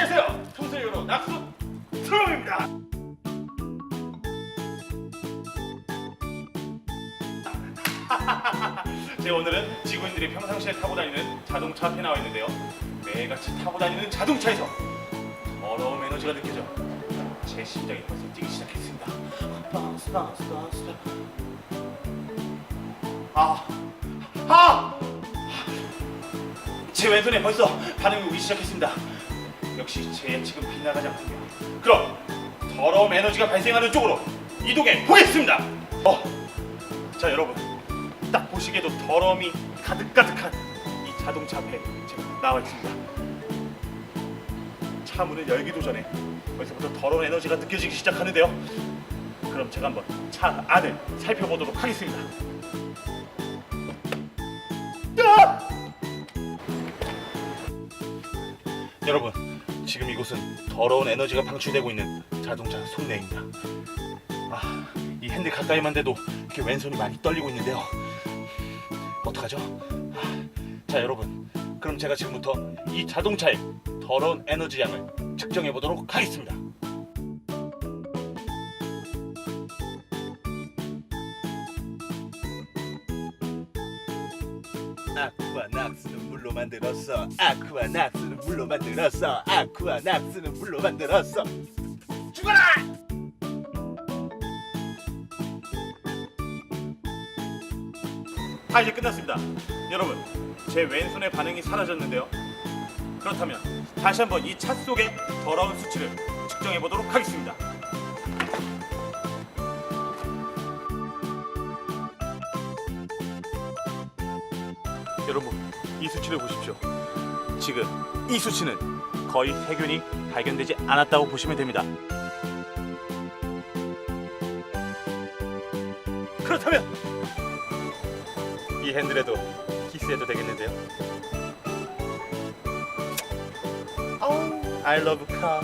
안녕하세요. 통세요로 낙수 트럼입니다. 제가 오늘은 지구인들이 평상시에 타고 다니는 자동차 앞에 나와 있는데요. 매일같이 타고 다니는 자동차에서 더러운 에너지가 느껴져 제 심장이 벌써 뛰기 시작했습니다. 바운스 바운스 바운스 아, 아! 제 왼손에 벌써 반응이 오기 시작했습니다. 역시 제 예측은 빗나가지 않군요. 그럼 더러운 에너지가 발생하는 쪽으로 이동해 보겠습니다. 어, 자 여러분, 딱 보시기에도 더러움이 가득가득한 이 자동차 앞에 제가 나와 있습니다. 차 문을 열기도 전에 벌써부터 더러운 에너지가 느껴지기 시작하는데요. 그럼 제가 한번 차 안을 살펴보도록 하겠습니다. 야! 여러분, 지금 이곳은 더러운 에너지가 방출되고 있는 자동차 속내입니다. 아, 이 핸들 가까이만 돼도 이렇게 왼손이 많이 떨리고 있는데요. 어떡하죠? 아, 자, 여러분, 그럼 제가 지금부터 이 자동차의 더러운 에너지 양을 측정해 보도록 하겠습니다. 아쿠아 낙스는 물로 만들었어 아쿠아 낙스는 물로 만들었어 아쿠아 낙스는 물로 만들었어 죽어라! 아 이제 끝났습니다. 여러분, 제 왼손의 반응이 사라졌는데요. 그렇다면 다시 한번 이 차 속의 더러운 수치를 측정해 보도록 하겠습니다. 여러분, 이 수치를 보십시오. 지금 이 수치는 거의 세균이 발견되지 않았다고 보시면 됩니다. 그렇다면 이 핸들에도 키스해도 되겠는데요. 아우, I love car.